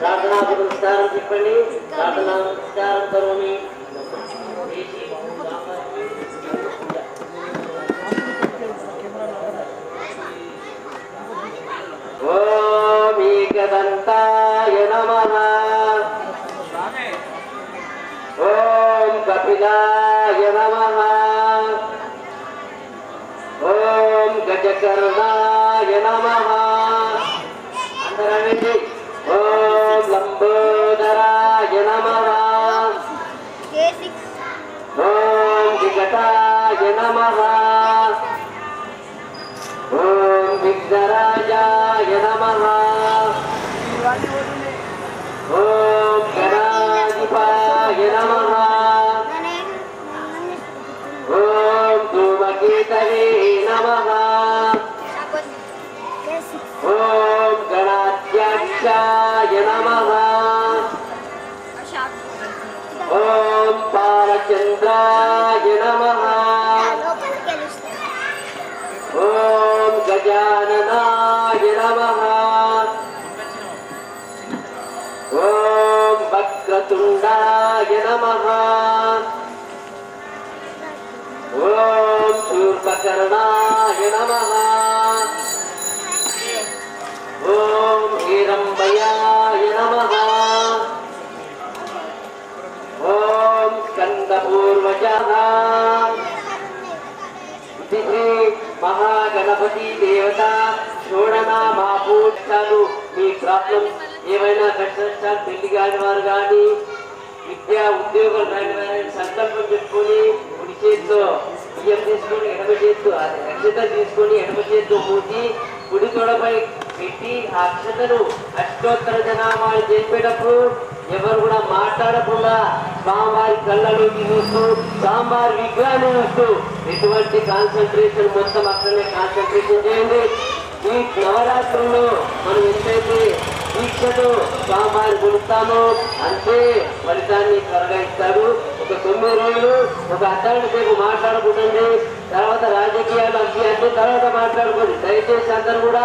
ప్రార్థనా పురస్కారం చెప్పండి ప్రార్థనా పురస్కారం కరోమి ఓం ఏకదంతాయ ఓం కపిలాయ నమ ఓం గజకర్ణాయ నమః. అందరండి ఓం లంబోదరాయ నమ ఓం వికటాయ నమః ఓం విఘ్నరాజాయ నమః గణాధ్యక్షాయ నమ. ఓం బాలచంద్రాయ నమ. ఓం గజాననాయ నమ. ఓం వక్రతుండాయ నమ. ఓం శూర్పకర్ణాయ నమ. ఓం హిరంబయాయ నమః. ఓం స్కందపూర్వజः మహాగణపతి దేవత చూడనామా పూజలు మీ ప్రాబ్లం ఏమైనా కష్టాలు పెళ్ళి కాని వారు కానీ విద్యా ఉద్యోగం కాని వారిని సంకల్పం పెట్టుకొని కుడి చేతితో బియ్యం తీసుకొని ఎడమ చేతితో అది అక్షత తీసుకొని ఎడమ చేతితో మూసి కుడి తొడపై పెట్టి ఆ అక్షతను అష్టోత్తర జనామాలు చెప్పేటప్పుడు ఎవరు కూడా మాట్లాడకుండా స్వామివారి కళ్ళలోకి చూస్తూ స్వామివారి విగ్రహాన్ని చూస్తూ ఎటువంటి కాన్సన్ట్రేషన్ మొత్తం అక్కడనే కాన్సన్ట్రేషన్ చేయండి. ఈ నవరాత్రుల్లో మనం ఎంతైతే దీక్షతో స్వామివారి కొలుస్తామో అంతే ఫలితాన్ని త్వరగా ఇస్తాడు. ఒక తొమ్మిది రోజులు ఒక అర్ధగంట సేపు మాట్లాడుకుంటుంది తర్వాత రాజకీయాలు అవి అన్ని తర్వాత మాట్లాడుకోండి దయచేసి అందరు కూడా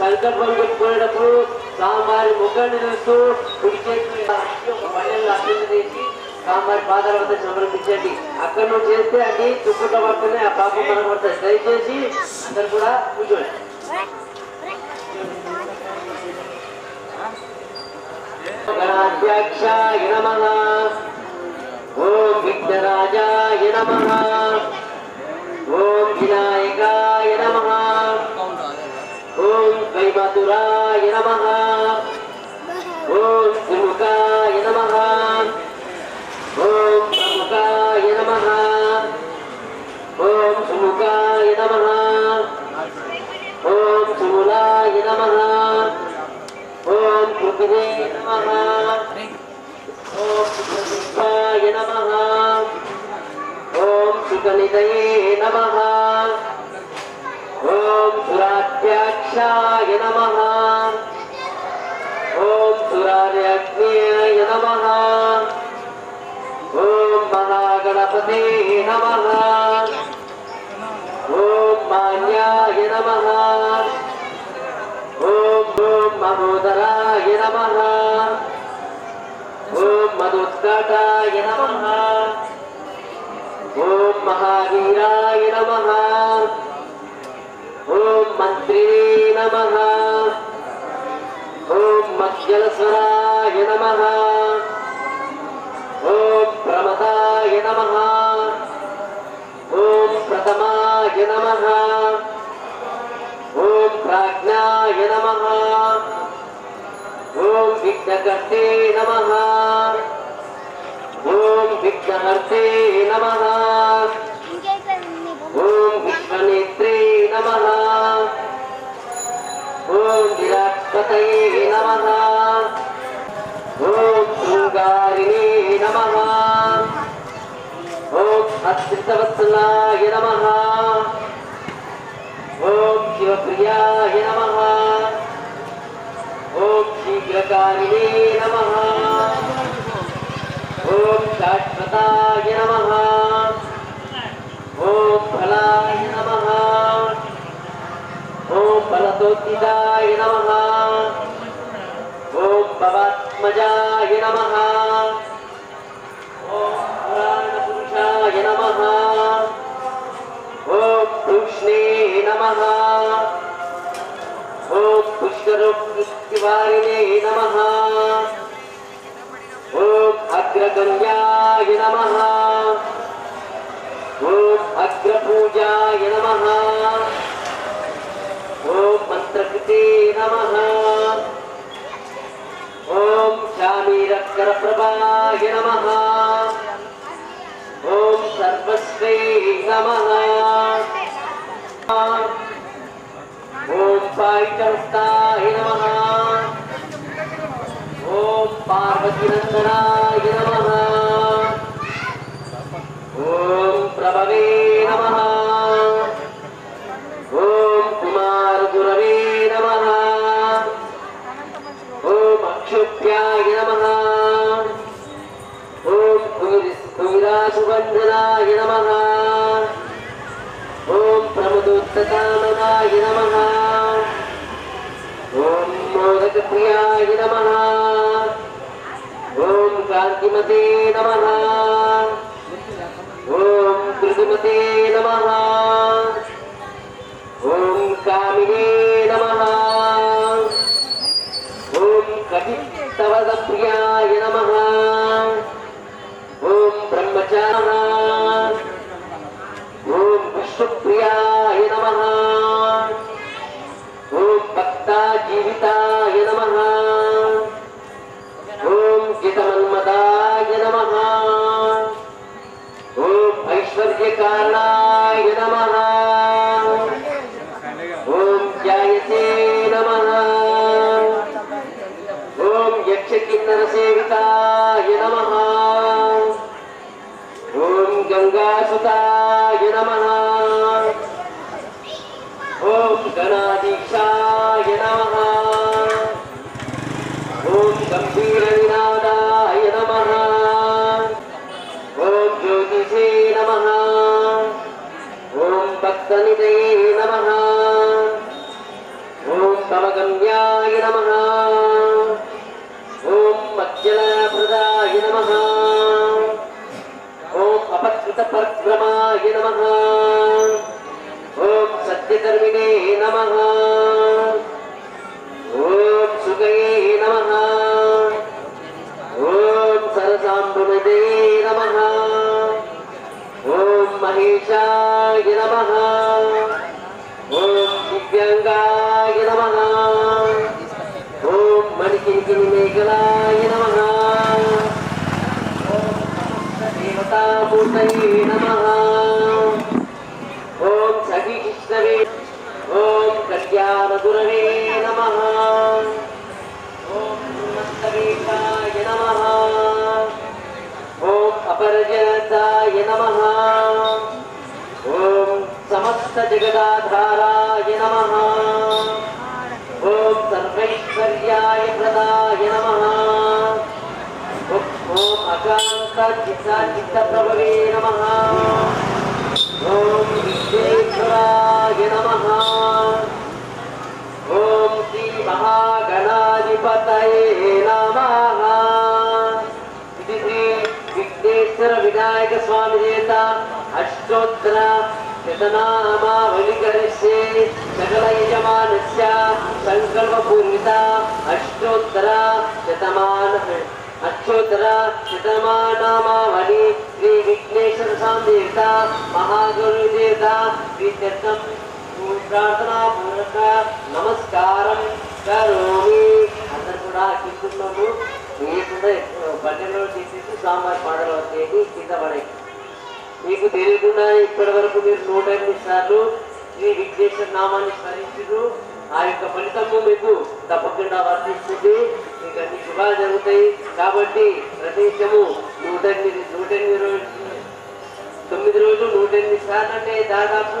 సంకల్పం పెట్టుకునేటప్పుడు స్వామివారి ముఖాన్ని చూస్తూ కుడి చేతి ఒక పల్లెల్లో అభ్యర్థి చేసి స్వామివారి పాదాల వద్ద సమర్పించండి. అక్కడ నువ్వు చేస్తే అది చుట్టుకుంటూ పడుతుంది ఆ పాపం మనకు పడుతుంది. దయచేసి అందరు కూడా కూర్చోండి. గణాధ్యక్ష నమః. ఓం విఘ్నరాజాయ నమః ఓం వినాయకాయ నమః ఓం కైమతురాయ నమః ఓం సుముఖాయ నమః ఓం ప్రముఖాయ నమః ఓం సుముఖాయ నమః ఓం సుములాయ నమః ఓం పృథివే నమః ఓం సుఖాయ నమః ఓం సుఖనిదయే నమః ఓం సురాధ్యాక్షాయ నమః ఓం సురార్యగ్నేయ నమః ఓం మహాగణపతే నమః ఓం మాన్యాయ నమః ఓం ఓం మహోదరాయ నమః ఓం మధుత్కటాయ నమ. ఓం మహావీరాయ నమ. ఓం మంత్రి నమ. ఓం మజ్జలస్వరాయ నమ. ఓం ప్రమదాయ నమ. ఓం ప్రథమాయ నమ. ఓం ప్రాజ్ఞాయ నమ. ఓం విఘ్నకర్తే నమ. ఓం విఘ్నహర్తే నమ. ఓం విశ్వనేత్రే నమ. ఓం విరాట్పతయే నమ. ఓం శృంగారిణే నమ. ఓం అత్రితవత్సలాయ నమ. ఓం శివప్రియాయ నమ. ఓం శీఘ్రకారిణే నమః ఓం శాశ్వతాయ నమ ఓం ఫలాయ నమ ఓం ఫలతోత్తిదాయ నమ ఓం భవాత్మజాయ నమ ఓం పురాణపురుషాయ నమ ఓం కృష్ణే పుష్కరువారిణే నమ ఓం అగ్రగణ్యాయ నమ ఓం అగ్రపూజాయ నమ ఓం మంత్రకృతే నమ ఓం శామీరకరప్రభాయ నమ ఓం సర్వశ్రీ నమ ఓం సాయికృష్ణాయ ¡Vamos, tirando! ఓం కృతిమతే నమ. ఓం కామినే నమ. ఓం కటితవదప్రియాయ నమ. ఓం బ్రహ్మచార. ఓం విష్ణుప్రియాయ నమ. ఓం భక్తా ఓం గణాధీక్షాయ నమ. ఓం గంభీర వినాదాయ నమ. ఓం జ్యోతిషే నమ. ఓం భక్తనిదయే నమ ఓం తమగమ్యాయ నమ ఓం మజ్జలప్రదాయ నమ ఓం అపకృత పరబ్రమాయ నమ. సత్యకర్మిణే నమ ఓం సుగయే నమ ఓం సరసాంబునదే నమ ఓం మహేశాయ నమ ఓం దివ్యాంగాయ నమ ఓం మణికింకిని మేఘలాయ నమ ఓం దేవతామూర్తయే నమ ఓం సఖిష్ణవే ఓం కళ్యాణగురవే నమ ఓం ఉన్మత్తవేశాయ నమ ఓం అపరజతాయ నమ ఓం సమస్త జగదాధారాయ నమ ఓం సర్వైశ్వర్యాయ ప్రదాయ నమ ఓం అకాంత చిత్త చిత్త ప్రభవే నమ ఓం శ్రీ మహాగణాధిపతయే నమ. ఇది శ్రీ విఘ్నేశ్వర వినాయక స్వామి చేత అష్టోత్తర శతనామావళి సకల యజమానస్య సంకల్పపూర్విత అష్టోత్తర శతమాన అక్షోత్తర శతమానామావళి శ్రీ విఘ్నేశ్వర స్వామి చేత మహాగురు చేత శ్రీ చత్రం ప్రార్థనా పూర్వక నమస్కారం కరోమి. అందరు కూడా కిందున్నాము లేకుండా బట్టెలో చేసేసి స్వామివారి పాటలు వచ్చేది కింద పడే మీకు తెలియకుండా ఇప్పటి వరకు మీరు నూట ఎనిమిది సార్లు శ్రీ విఘ్నేశ్వర నామాన్ని స్మరించారు ఆ యొక్క ఫలితము మీకు తప్పకుండా వర్తిస్తుంది. మీకు అన్ని శుభాలు జరుగుతాయి. కాబట్టి ప్రదేశము నూట ఎనిమిది నూట ఎనిమిది రోజులు తొమ్మిది రోజులు నూట ఎనిమిది సార్లు అంటే దాదాపు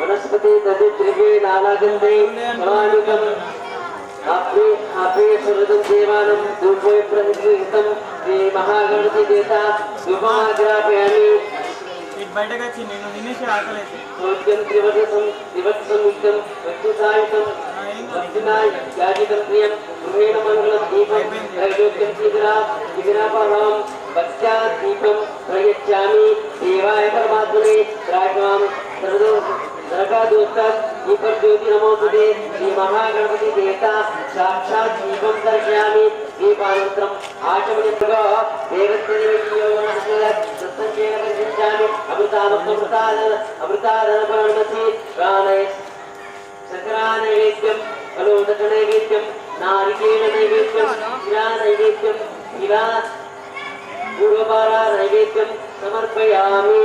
वनस्पति तदित्रिवे नानागन्धे फलानिकम् आपे आपे सुरतं देवानं दूर्वे प्रतिहितं श्रीमहागणपतिदेता सुभाग्रापयामि ఇటు బయటకు వచ్చి నేను తినేసి ఆకలేదు దీపం ప్రయచ్చామి దేవాయ పరమాత్మనే రాఘవాం సర్వదో నరకాదోస్తాత్ దీపం జ్యోతి నమోస్తుతే శ్రీ మహాగణపతి దేవత సాక్షాత్ దీపం దర్శయామి దీపానంతరం ఆచమయంతగా దేవత్యేన ഗാമിഷ്യാമി അമൃതാവൃതാരണമസി ശങ്കരാനൈവേദ്യം ഫലോദക നൈവേദ്യം നാരികേണ നൈവേദ്യം ഇരാ നൈവേദ്യം ശിരാ പൂർവപാരാ നൈവേദ്യം സമർപ്പയാമി.